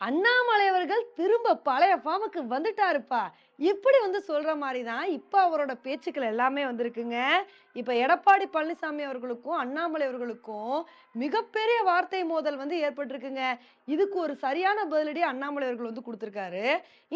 அண்ணாமலை அவர்கள் திரும்ப பழைய ஃபார்முக்கு வந்துட்டாருப்பா. இப்படி வந்து சொல்ற மாதிரி தான் இப்போ அவரோட பேச்சுக்கள் எல்லாமே வந்திருக்குங்க. இப்போ எடப்பாடி பழனிசாமி அவர்களுக்கும் அண்ணாமலை அவர்களுக்கும் மிகப்பெரிய வார்த்தை மோதல் வந்து ஏற்பட்டிருக்குங்க. இதுக்கு ஒரு சரியான பதிலடி அண்ணாமலை அவர்கள் வந்து கொடுத்துருக்காரு.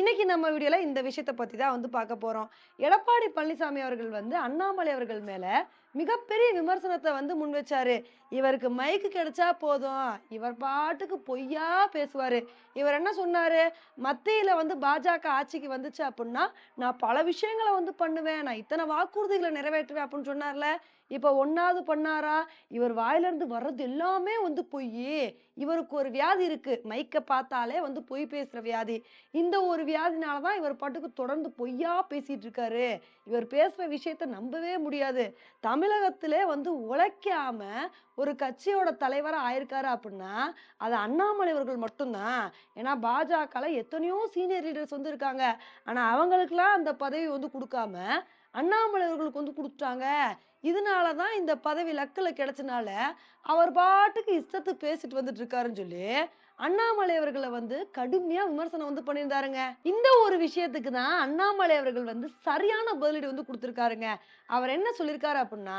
இன்னைக்கு நம்ம வீடியோவில் இந்த விஷயத்தை பற்றி தான் வந்து பார்க்க போகிறோம் எடப்பாடி பழனிசாமி அவர்கள் வந்து அண்ணாமலை அவர்கள் மேலே மிகப்பெரிய விமர்சனத்தை வந்து முன் வச்சாரு. இவருக்கு மைக்கு கிடைச்சா போதும். இவர் பாட்டுக்கு பொய்யா பேசுவார். இவர் என்ன சொன்னாரு? மத்தியில வந்து பாஜக ஆட்சிக்கு வந்துச்சு அப்படின்னா நான் பல விஷயங்களை வந்து பண்ணுவேன். நான் இத்தனை வாக்குறுதிகளை நிறைவேற்றுவேன் அப்படின்னு சொன்னார்ல. இப்ப ஒன்னாவது பண்ணாரா? இவர் வாயிலிருந்து வர்றது எல்லாமே வந்து பொய் இவருக்கு ஒரு வியாதி இருக்கு. மைக்க பார்த்தாலே வந்து பொய் பேசுற வியாதி. இந்த ஒரு வியாதினால தான் இவர் பாட்டுக்கு தொடர்ந்து பொய்யா பேசிட்டு இருக்காரு இவர் பேசுற விஷயத்த நம்பவே முடியாது. தமிழகத்திலே வந்து உழைக்காம ஒரு கட்சியோட தலைவராக ஆயிருக்காரு அப்படின்னா அது அண்ணாமலை அவர்கள் மட்டும்தான். ஏன்னா பாஜகவில் எத்தனையோ சீனியர் லீடர்ஸ் வந்து இருக்காங்க. ஆனா அவங்களுக்குலாம் அந்த பதவி வந்து கொடுக்காம அண்ணாமலை அவர்களுக்கு வந்து கொடுத்துட்டாங்க. இதனால தான் இந்த பதவி லக்கில் கிடைச்சனால அவர் பாட்டுக்கு இஷ்டத்துக்கு பேசிட்டு வந்துட்டு இருக்காருன்னு சொல்லி அண்ணாமலை அவர்களை வந்து கடுமையா விமர்சனம் வந்து பண்ணியிருந்தாருங்க. இந்த ஒரு விஷயத்துக்கு தான் அண்ணாமலை அவர்கள் வந்து சரியான பதிலடி வந்து கொடுத்துருக்காருங்க. அவர் என்ன சொல்லியிருக்காரு அப்படின்னா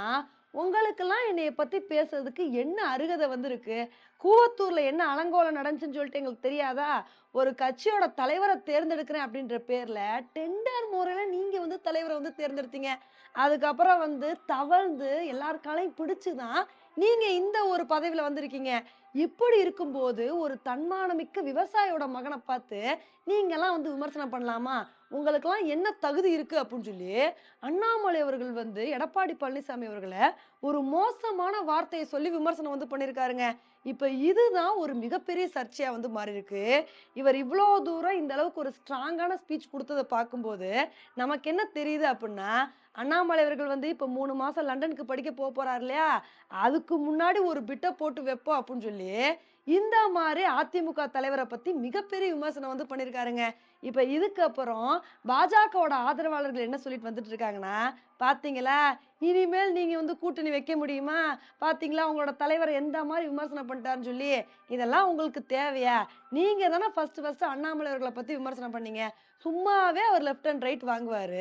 உங்களுக்கெல்லாம் என்னைய பற்றி பேசுறதுக்கு என்ன அருகதை வந்திருக்கு? கூவத்தூர்ல என்ன அலங்கோலம் நடந்துச்சுன்னு சொல்லிட்டு எங்களுக்கு தெரியாதா? ஒரு கட்சியோட தலைவரை தேர்ந்தெடுக்கிறேன் அப்படின்ற பேர்ல டெண்டர் முறையில நீங்க வந்து தலைவரை வந்து தேர்ந்தெடுத்தீங்க. அதுக்கப்புறம் வந்து தவழ்ந்து எல்லாருக்காலையும் பிடிச்சுதான் நீங்க இந்த ஒரு பதவியில வந்திருக்கீங்க. இப்படி இருக்கும்போது ஒரு தன்மானமிக்க விவசாயியோட மகனை பார்த்து நீங்கெல்லாம் வந்து விமர்சனம் பண்ணலாமா? உங்களுக்கெல்லாம் என்ன தகுதி இருக்கு அப்படின்னு சொல்லி அண்ணாமலை அவர்கள் வந்து எடப்பாடி பழனிசாமி அவர்களை ஒரு மோசமான வார்த்தையை சொல்லி விமர்சனம் வந்து பண்ணியிருக்காருங்க. இப்போ இதுதான் ஒரு மிகப்பெரிய சர்ச்சையாக வந்து மாறி இருக்கு இவர் இவ்வளோ தூரம் இந்த அளவுக்கு ஒரு ஸ்ட்ராங்கான ஸ்பீச் கொடுத்ததை பார்க்கும்போது நமக்கு என்ன தெரியுது அப்படின்னா அண்ணாமலை அவர்கள் வந்து இப்போ மூணு மாதம் லண்டனுக்கு படிக்க போக போகிறார் இல்லையா? அதுக்கு முன்னாடி ஒரு பிட்டை போட்டு வைப்போம் அப்படின்னு சொல்லி இந்த மாதிரி அதிமுக தலைவரை பற்றி மிகப்பெரிய விமர்சனம் வந்து பண்ணியிருக்காருங்க இப்போ இதுக்கப்புறம் பாஜகவோட ஆதரவாளர்கள் என்ன சொல்லிட்டு வந்துட்டு இருக்காங்கன்னா பார்த்தீங்களா இனிமேல் நீங்கள் வந்து கூட்டணி வைக்க முடியுமா? பார்த்தீங்களா உங்களோட தலைவர் எந்த மாதிரி விமர்சனம் பண்ணிட்டாருன்னு சொல்லி இதெல்லாம் உங்களுக்கு தேவையா? நீங்கள் தானே ஃபர்ஸ்ட் ஃபஸ்ட்டு அண்ணாமலை அவர்களை பற்றி விமர்சனம் பண்ணீங்க. சும்மாவே அவர் லெஃப்ட் அண்ட் ரைட் வாங்குவார்.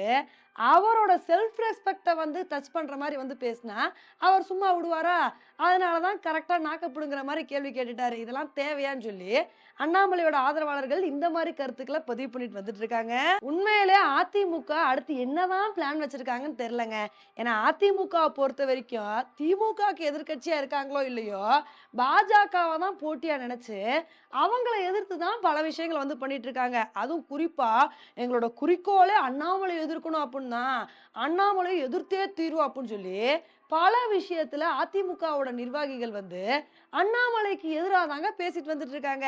அவரோட செல்ஃப் ரெஸ்பெக்டை வந்து டச் பண்ணுற மாதிரி வந்து பேசினா அவர் சும்மா விடுவாரா? அதனாலதான் கரெக்டாக நாக்கப்படுங்கிற மாதிரி கேள்வி கேட்டுட்டார். இதெல்லாம் தேவையான்னு சொல்லி அண்ணாமலையோட ஆதரவாளர்கள் இந்த மாதிரி கருத்துக்களை பதிவு பண்ணிட்டு வந்துட்டு இருக்காங்க உண்மையிலே அதிமுக அடுத்து என்னதான் பிளான் வச்சிருக்காங்கன்னு தெரியலங்க. ஏன்னா அதிமுக பொறுத்த வரைக்கும் திமுகக்கு எதிர்க்கட்சியா இருக்காங்களோ இல்லையோ பாஜகவை தான் போட்டியா நினைச்சு அவங்கள எதிர்த்து தான் பல விஷயங்களை வந்து பண்ணிட்டு இருக்காங்க அதுவும் குறிப்பா எங்களோட குறிக்கோளே அண்ணாமலை எதிர்க்கணும் அப்படின்னா அண்ணாமலை எதிர்த்தே தீர்வு அப்படின்னு சொல்லி பல விஷயத்துல அதிமுகவோட நிர்வாகிகள் வந்து அண்ணாமலைக்கு எதிராக தாங்க பேசிட்டு வந்துட்டு இருக்காங்க.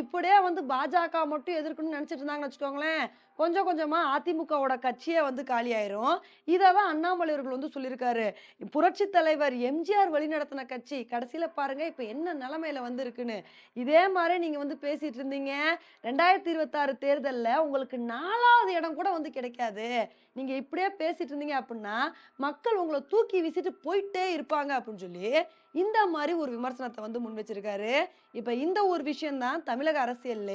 இப்படியே வந்து பாஜக மட்டும் எதிர்க்கணும்னு நினைச்சிட்டு இருந்தாங்கன்னு வச்சுக்கோங்களேன் கொஞ்சம் கொஞ்சமா அதிமுகவோட கட்சியே வந்து காலியாயிரும் இதை தான் அண்ணாமலை அவர்கள் வந்து சொல்லியிருக்காரு. புரட்சி தலைவர் எம்ஜிஆர் வழிநடத்தின கட்சி கடைசியில பாருங்க இப்ப என்ன நிலைமையில வந்து இருக்குன்னு இதே மாதிரி நீங்க வந்து பேசிட்டு இருந்தீங்க. ரெண்டாயிரத்தி இருபத்தாறு தேர்தலில் உங்களுக்கு நாலாவது இடம் கூட வந்து கிடைக்காது. நீங்க இப்படியே பேசிட்டு இருந்தீங்க அப்படின்னா மக்கள் உங்களை தூக்கி வீசிட்டு போயிட்டே இருப்பாங்க அப்படின்னு சொல்லி இந்த மாதிரி ஒரு விமர்சனத்தை வந்து முன் வச்சிருக்காரு. இப்போ இந்த ஒரு விஷயம் தான் தமிழக அரசியல்ல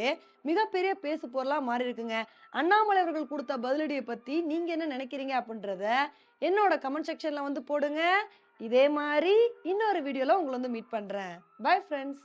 மிகப்பெரிய பேசு பொருளாக மாறி இருக்குங்க. அண்ணாமலை அவர்கள் கொடுத்த பதிலடியை பத்தி நீங்க என்ன நினைக்கிறீங்க அப்படின்றத என்னோட கமெண்ட் செக்ஷன்ல வந்து போடுங்க. இதே மாதிரி இன்னொரு வீடியோல உங்களை வந்து மீட் பண்றேன். Bye friends